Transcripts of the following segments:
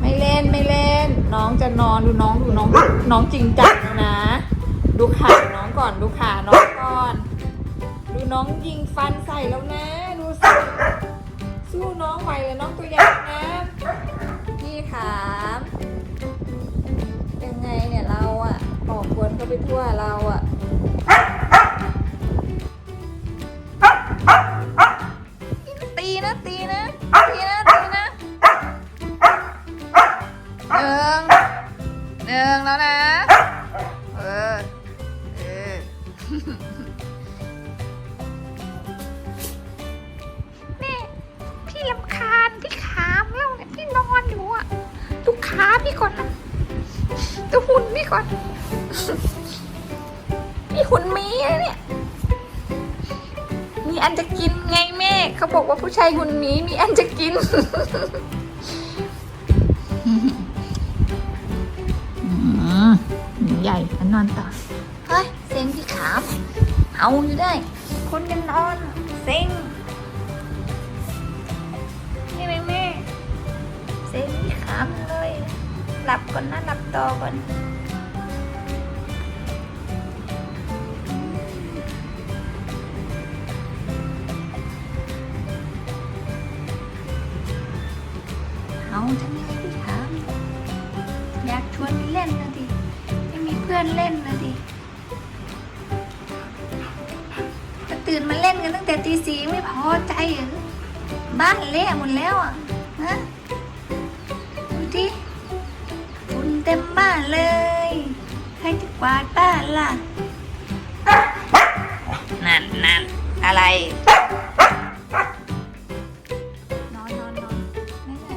ไม่เล่นไม่เล่น น้องจะนอนดูน้องดูน้อง น้องจริงจังแล้วนะ ดูขาน้องก่อนดูขาน้องก่อน ดูน้องยิงฟันใส่แล้วนะ ดูสิสู้น้องไหวเลยน้องตัวใหญ่นะพี่ถามยังไงเนี่ยเราอะบอกควนเขาไปทั่วเราอะตีนะตีนะ ลำคาญพี่ขามแล้วเนี่ยพี่นอนอยู่อะดูขาพี่ก่อนนะดูหุ่นพี่ก่อนพี่หุ่นมีอะเนี่ยมีอันจะกินไงแม่เขาบอกว่าผู้ชายหุ่นหมีมีอันจะกินใหญ่อันนอนต่อเฮ้ยเซ็งพี่ขามเอาอยู่ได้ คนกันนอนเซ็ง ซ็งพี่ขามเลยหลับก่อนนะหลับต่อก่อนเอาทำไมพี่ขามอยากชวนไปเล่นนะดิไม่มีเพื่อนเล่นนะดิก็ตื่นมาเล่นกันตั้งแต่ตีสี่ไม่พอใจเหรอบ้านเละหมดแล้วอะฮะ เต็มบ้านเลย ใครจะกวาดบ้านล่ะ นั่นนั่นอะไร นอนนอนนอนไม่ไหว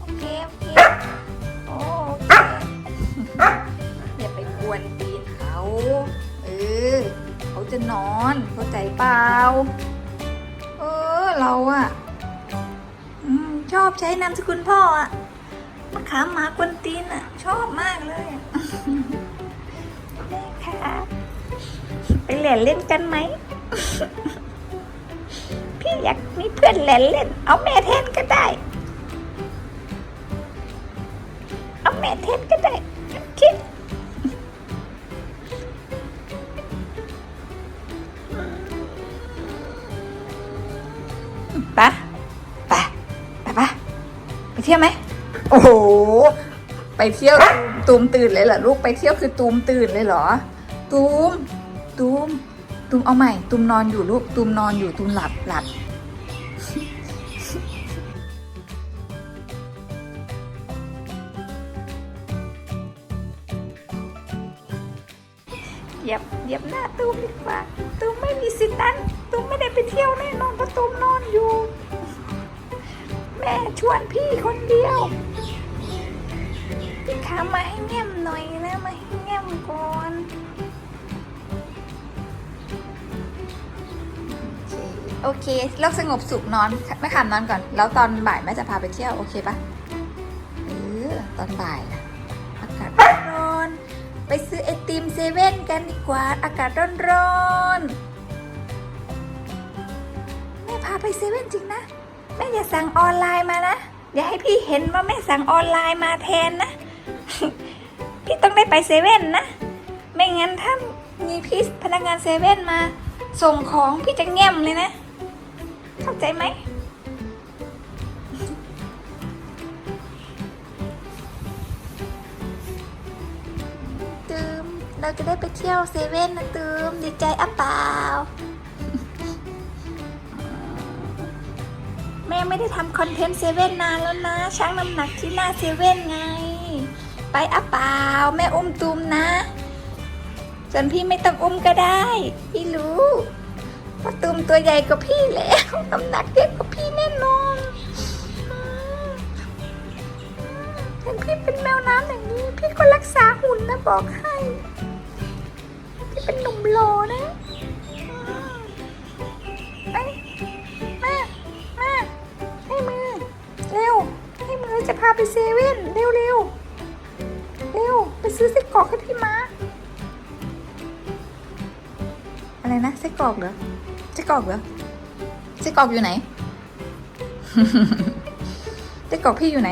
โอเคโอเคโอเคอย่าไปกวนตีนเขา เออ เขาจะนอนเข้าใจเปล่า เออ เราอะชอบใช้นามสกุลพ่ออะ มะขามหมากวนตีนอะ ชอบมากเลยอะแม่ค่ะไปเล่นเล่นกันไหม พี่อยากมีเพื่อนเล่นเล่น เอาแม่แทนก็ได้ เอาแม่เทนก็ได้ คิดปะปะปะปะไปเที่ยวไหม โอ้โห ไปเที่ยวตูมตื่นเลยเหรอลูกไปเที่ยวคือตูมตื่นเลยเหรอ ตูม ตูม ตูมเอาใหม่ ตูมนอนอยู่ลูก ตูมนอนอยู่ตูมหลับหลับเหยียบเหยียบหน้าตูมดีกว่า ตูมไม่มีสิทธิ์นั้นตูมไม่ได้ไปเที่ยวแน่นอนเพราะตูมนอนอยู่ แม่ชวนพี่คนเดียว มาให้แง้มหน่อยนะ มาให้แง้มก่อนโอเคโลกสงบสุขนอนแม่ขามนอนก่อน แล้วตอนบ่ายแม่จะพาไปเที่ยว โอเคปะเออตอนบ่ายนะอากาศร้อนไปซื้อไอติมเซเว่นกันดีกว่า อากาศร้อนๆแม่พาไปเซเว่นจริงนะ แม่อย่าสั่งออนไลน์มานะ อย่าให้พี่เห็นว่าแม่สั่งออนไลน์มาแทนนะ พี่ต้องได้ไปเซเว่นนะ ไม่งั้นถ้ามีพี่พนักงานเซเว่นมา ส่งของพี่จะแง้มเลยนะ เข้าใจไหมตืมเราจะได้ไปเที่ยวเซเว่นนะตืมดีใจอะเปล่า แม่ไม่ได้ทำคอนเทนต์เซเว่นนานแล้วนะชั่งน้ำหนักที่หน้าเซเว่นไง ไปอะเปล่าแม่อุ้มตูมนะ ส่วนพี่ไม่ต้องอุ้มก็ได้ พี่รู้เพราตูมตัวใหญ่กว่าพี่แล้วน้ำหนักเยอะกว่าพี่แน่นอนเห็นพี่เป็นแมวน้ำอย่างนี้ พี่ก็รักษาหุ่นนะบอกให้พี่เป็นหนุ่มโลนะอืมามาให้มือ เร็ว ให้มือจะพาไปเซเว่นเร็วเร็ว ซื้อไส้กรอกให้พี่มาอะไรนะไส้กรอกเหรอไส้กรอกเหรอไส้กรอกอยู่ไหนไส้กรอกพี่อยู่ไหน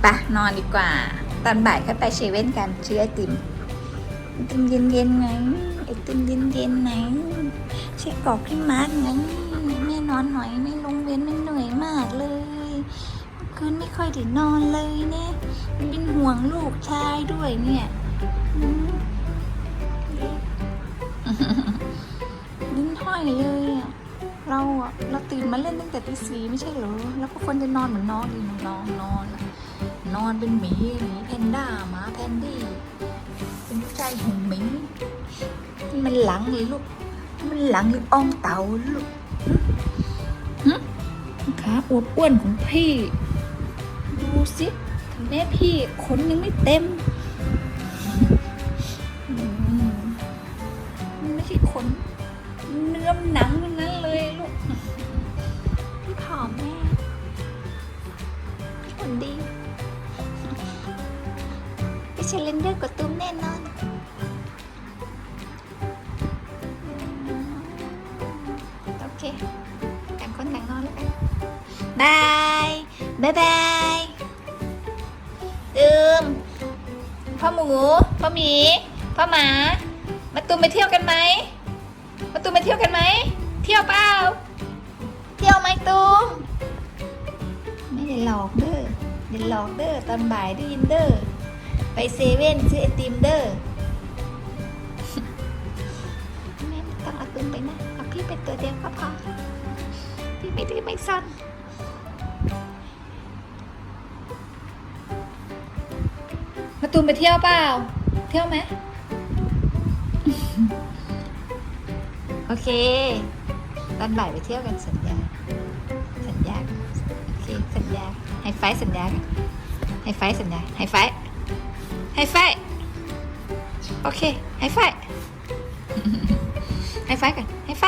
ไปะนอนดีกว่า ตอนบ่ายก็ไปเซเว่นกันซื้อไอติมไอติมเย็นๆไงไอติมเย็นๆไหนใช่กรอกพี่มาร์กไงแม่นอนหน่อยไม่ลงเว้นมันเหนื่อยมากเลย คืนไม่ค่อยได้นอนเลยเนี่ยเป็นห่วงลูกชายด้วยเนี่ยลิ้นห้อยเลยอะเราอะเราตื่นมาเล่นตั้งแต่ตีสี่ไม่ใช่เหรอ แล้วก็ควรจะนอนเหมือนน้องดีนองนอนอะนอนเป็นหมีหมีแพนด้าหมาแพนดี้เป็นผู้ชายหงหมีมันหลังเลยลูก มันหลังหรืออ่องเต่าลูกหึหึขาอวบอ้วนของพี่ ดูสิทำแม่พี่ขนยังไม่เต็มมันไม่ใช่ขนเนื้อหนังทั้งนั้นเลยลูกพี่ผอมแม่พี่คนดีพี่เชลเลนเดอร์กว่าตุ้มแน่นอนโอเคต่างคนต่างนอนแล้วกันบายบายบาย พ่อหมู พ่อหมี พ่อหมา มาตูมไปเที่ยวกันไหมมาตูมไปเที่ยวกันไหม เที่ยวเปล่า เที่ยวไหมตูม ไม่ได้หลอกเด้อเดี๋ยวหลอกเด้อตอนบ่ายได้ยินเด้อ ไปเซเว่นซื้อไอติมเด้อแม่ไม่ต้องเอาตูมไปนะเอาพี่เป็นตัวเดียวก็พอพี่ไม่ดื้อไม่ซน มาตูมไปเที่ยวเปล่า เที่ยวไหม โอเค ตอนบ่ายไปเที่ยวกันสัญญา สัญญา โอเค สัญญาไฮไฟว์สัญญาไฮไฟว์สัญญาไฮไฟว์ไฮไฟว์โอเค ไฮไฟว์ไฮไฟว์กันไฮไฟ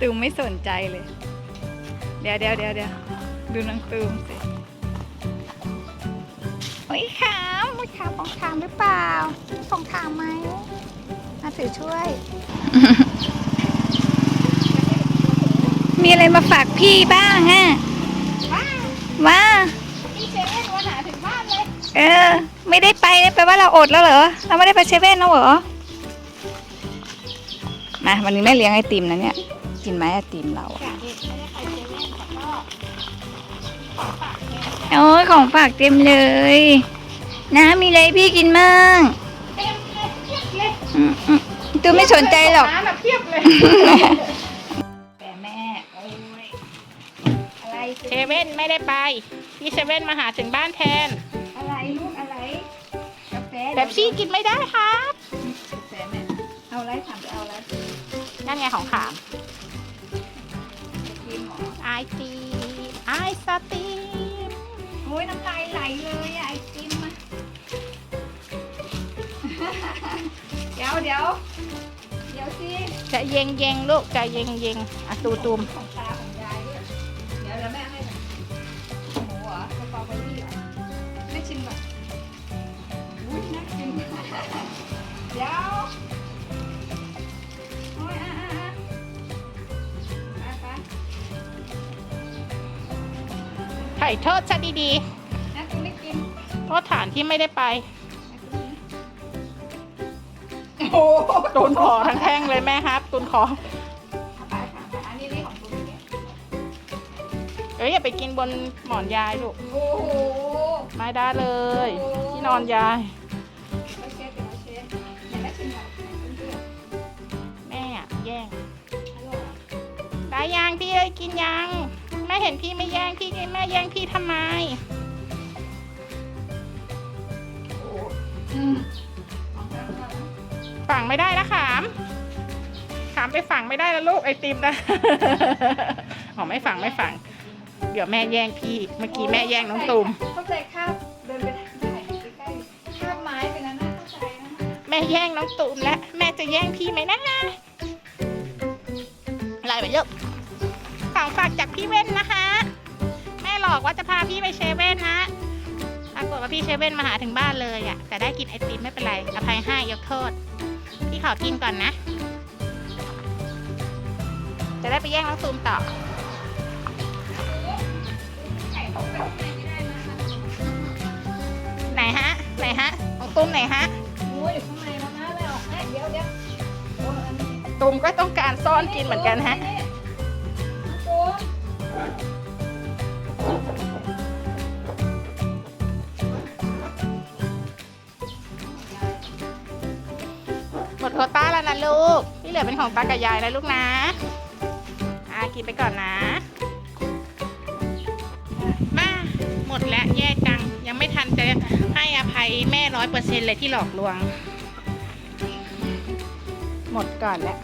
ตูมไม่สนใจเลย เดี๋ยวเดี๋ยวเดี๋ยวเดี๋ยวดูนางตูมสิโอ้ยขามโอ้ยขามของขามหรือเปล่าของขามไหมมาถือช่วย มีอะไรมาฝากพี่บ้างอะว้าวว่าพี่เซเว่นวันหาถึงบ้านเลย เออ ไม่ได้ไปแปลว่าเราอดแล้วเหรอ เราไม่ได้ไปเซเว่นแล้วเหรอ มาวันนี้แม่เลี้ยงไอติมนะเนี่ย กินไหมไอติมเราอะอยากเห็นไม่ได้ไปเซเว่นแต่ก็ของฝากเนี่ยโอ้ยของฝากเต็มเลย นะมีอะไรให้พี่กินมั่งเต็มเลยเพียบเลยอืมอืมตูมไม่สนใจหรอกร้านอะเพียบเลยแต่แม่โอ้ยอะไรเซเว่นไม่ได้ไปพี่เซเว่นมาหาถึงบ้านแทน อะไรลูกอะไรกาแฟแต่พี่กินไม่ได้ครับกาแฟแม่เอาอะไรถามไปเอาอะไรนั่น ไงของขามกินหมอไอตีไอสตีมโอ้ยน้ำลายไหลเลยอะไอติมอะเดี๋ยวเดี๋ยวเดี๋ยวสิจะเยงเยงๆลูกจะเยงเยงๆอะตูตูม โทษซะดีนะคุณไม่กินๆโทษฐานที่ไม่ได้ไป โอ้โหตุนขอทั้งแท่งเลยแม่ครับตุนขอ เอาไปค่ะไปอันนี้นี่ของคุณเนี่ยเอ้ยอย่าไปกินบนหมอนยายลูก โอ้โหไม่ได้เลย ที่นอนยายมาเช็ดเดี๋ยวมาเช็ดเดี๋ยวแม่ชิมก่อนเพื่อนแม่อะแย่งๆอร่อยได้ยังพี่เอ้ยกินยังแม่เห็นพี่ไม่แย่งพี่แม่แย่งพี่ทำไมอืมฝังไม่ได้นะขาม ขามไปฝังไม่ได้แล้วลูกไอติมนะอ๋อไม่ฝังไม่ฝัง เดี๋ยวแม่แย่งพี่ เมื่อกี้แม่แย่งน้องตูมเข้าใจคาบเดินไปถ่ายใกล้ๆคาบไม้ไปนั้นน่าเข้าใจนะแม่แย่งน้องตูมแล้วแม่จะแย่งพี่ไหมนะอะไรไปลูก ของฝฝากจากพี่เว่นนะคะแม่หลอกว่าจะพาพี่ไปเชเว่นนะปรากฏว่าพี่เชเว่นมาหาถึงบ้านเลยอะแต่ได้กินไอติมไม่เป็นไรอภัยให้ยกโทษ พี่ขอกินก่อนนะ จะได้ไปแย่งน้องซูมต่อไหนฮะไหนฮะของตุ้มไหนฮะโอ้ยอยู่ข้างในแล้วนะไม่ออกให้เดี๋ยวเดี๋ยวโอ้ยอันนี้ตุ้มก็ต้องการซ่อนกินเหมือนกันฮะ โคต้าแล้วนะลูก ที่เหลือเป็นของตากับยายแล้วลูกนะ อ่ากินไปก่อนนะมาหมดแล้วแย่จัง ยังไม่ทันจะให้อภัยแม่ร้อยเปอร์เซ็นเลยที่หลอกลวง หมดก่อนแล้ว